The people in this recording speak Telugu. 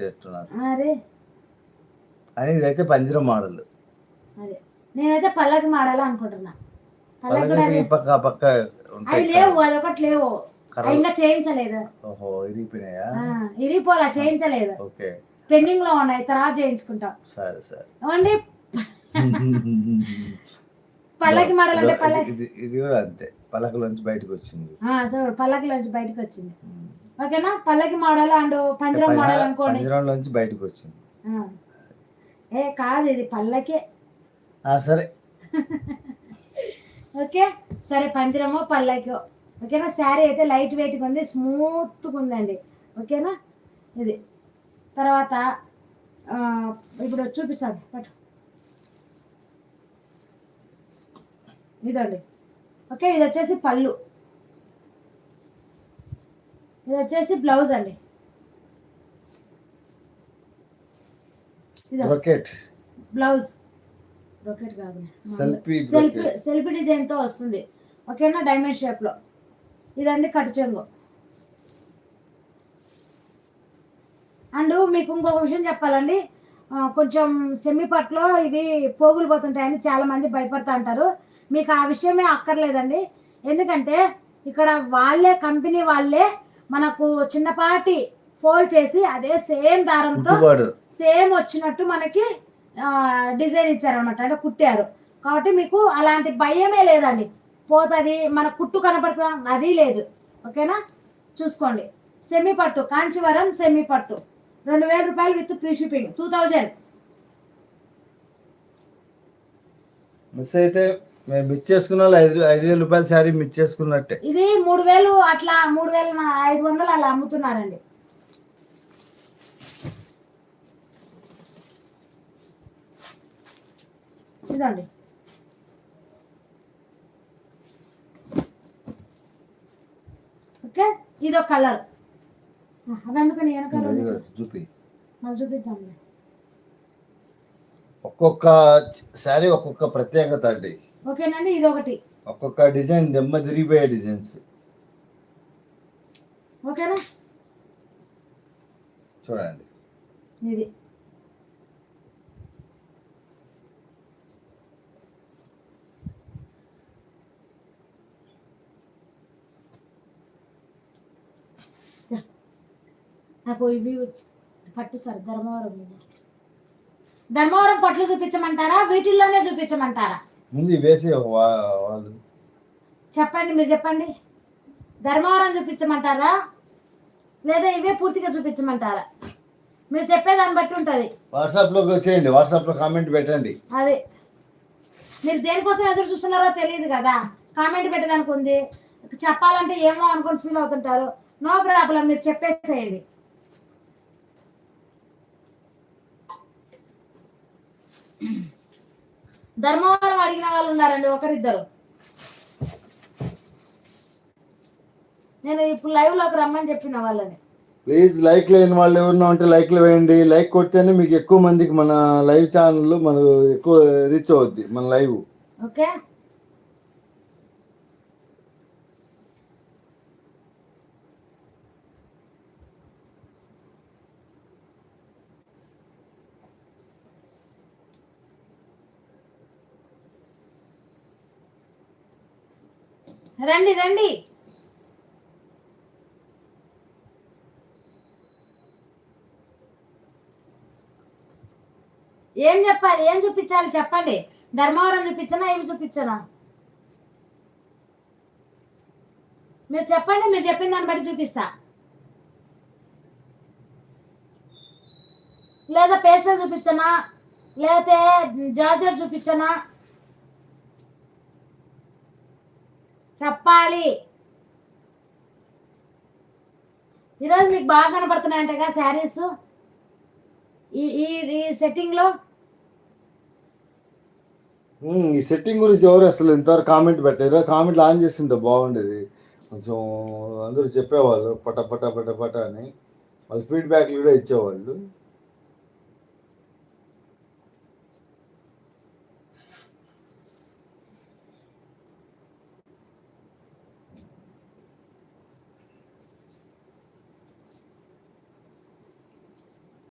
పెట్టేస్తున్నారు అని ఇదైతే పంజరం మోడల్. నేనైతే పల్లకి మాడాలి అనుకుంటున్నా. పక్క పక్క అవి లేవు అదొకటి లేవు. ఇంకా చేయించలేదు. ఓహో ఇరిగిపోయినాయా? ఇరిగిపోలా చేయించలేదు. ఓకే. పెండింగ్లో ఉన్నాయి తర్వాత చేయించుకుంటాం. సరే సరే. ఏమండి? పల్లకి మోడల్ అంటే పల్లకి. ఇది కూడా అంతే. పలకలోంచి బయటకు వచ్చింది. చూడు పల్లకిలోంచి బయటకు వచ్చింది. ఓకేనా? పల్లకి మోడల్ అండ్? పంజరం మోడల్ అనుకోండి. పంజరంలోంచి బయటకు వచ్చింది. ఏ కాదు ఇది పల్లకి. సరే. ఓకే? సరే పంజరమో పల్లకో. ఓకేనా? శారీ అయితే లైట్ వెయిట్గా ఉంది స్మూత్గా ఉందండి. ఓకేనా? ఇది. తర్వాత ఇప్పుడు చూపిస్తాను. పట్టు. ఇదండి. ఓకే? ఇది వచ్చేసి పళ్ళు. ఇది వచ్చేసి బ్లౌజ్ అండి. బ్లౌజ్. రొకెట్ కాదు. సెల్ఫీ సెల్ఫ్ డిజైన్తో వస్తుంది. ఓకేనా? డైమండ్ షేప్లో ఇదండి కట్టు చెంగు అండ్ మీకు ఇంకొక విషయం చెప్పాలండి. కొంచెం సెమీ పట్లో ఇవి పోగులు పోతుంటాయని చాలా మంది భయపడతా అంటారు. మీకు ఆ విషయమే అక్కర్లేదండి. ఎందుకంటే ఇక్కడ వాళ్ళే కంపెనీ వాళ్ళే మనకు చిన్నపాటి ఫోల్డ్ చేసి అదే సేమ్ దారంతో సేమ్ వచ్చినట్టు మనకి డిజైన్ ఇచ్చారనమాట అంటే కుట్టారు. కాబట్టి మీకు అలాంటి భయమే లేదండి. పోతుంది మన కుట్టు కనపడుతుందా? అది లేదు. ఓకేనా? చూసుకోండి. సెమీ పట్టు కాంచీవరం సెమీ పట్టు. రెండు వేల రూపాయలు with free shipping. Two thousand. Miss అయితే మేము మిస్ చేసుకున్న వాళ్ళు ఐదు ఐదు వేల రూపాయల శారీ మిస్ చేసుకున్నట్టే. ఇది మూడు వేలు అట్లా మూడు వేల ఐదు వందలు అలా అమ్ముతున్నారండి. ఇదండి. ఓకే ఇదో కలర్. అవి వెనకాల. కూడా చూపి. మళ్ళీ చూపిద్దాంలే. ఒక్కొక్క శారీ ఒక్కొక్క ప్రత్యేకత అండి. ఓకేనండి ఇది ఒకటి ఒక్కొక్క డిజైన్ దెమ్మ తిరిగిపోయే డిజైన్స్. ఓకేనా? చూడండి. ఇది. నాకు ఇవి పట్టు సార్ ధర్మవరం. ధర్మవరం పట్లు చూపించమంటారా? వీటిల్లోనే చూపించమంటారా? ముందు వేసి వాళ్ళు. చెప్పండి మీరు చెప్పండి. ధర్మవరం చూపించమంటారా? లేదా ఇవే పూర్తిగా చూపించమంటారా? మీరు చెప్పేదాన్ని బట్టి ఉంటుంది. వాట్సాప్లోకి వచ్చేయండి వాట్సాప్లో కామెంట్ పెట్టండి. అది. మీరు దేనికోసం ఎదురు చూస్తున్నారో తెలియదు కదా. కామెంట్ పెట్టడానికి ఉంది. చెప్పాలంటే ఏమో అనుకుని ఫీల్ అవుతుంటారు. నో ప్రాబ్లం మీరు చెప్పేసేయండి. ధర్మవరం అడిగిన వాళ్ళు ఉన్నారండి ఒకరిద్దరు. నేను ఇప్పుడు లైవ్లోకి రమ్మని చెప్పిన వాళ్ళని. ప్లీజ్ లైక్ లేని వాళ్ళు ఎవరన్నా ఉంటే లైక్లు వేయండి. లైక్ కొడితేనే మీకు ఎక్కువ మందికి మన లైవ్ ఛానల్ మనకు ఎక్కువ రీచ్ అవుద్ది మన లైవ్ ఓకే రండి రండి. ఏం చెప్పాలి? ఏం చూపించాలి? చెప్పండి. ధర్మవరం చూపించనా? ఏమి చూపించనా? మీరు చెప్పండి మీరు చెప్పిన దాన్ని బట్టి చూపిస్తా. లేదా పేస్టల్ చూపించనా? లేకపోతే జార్జర్ చూపించనా? చెప్పాలి. ఈరోజు మీకు బాగా కనపడుతున్నాయంటగా శారీస్. ఈ ఈ ఈ సెట్టింగ్లో? ఈ సెట్టింగ్ గురించి ఎవరు అసలు ఇంతవరకు కామెంట్ పెట్టారు కామెంట్లు ఆన్ చేస్తుంటే బాగుండేది. కొంచెం అందరూ చెప్పేవాళ్ళు పట పట పట పట అని. వాళ్ళు ఫీడ్బ్యాక్లు కూడా ఇచ్చేవాళ్ళు.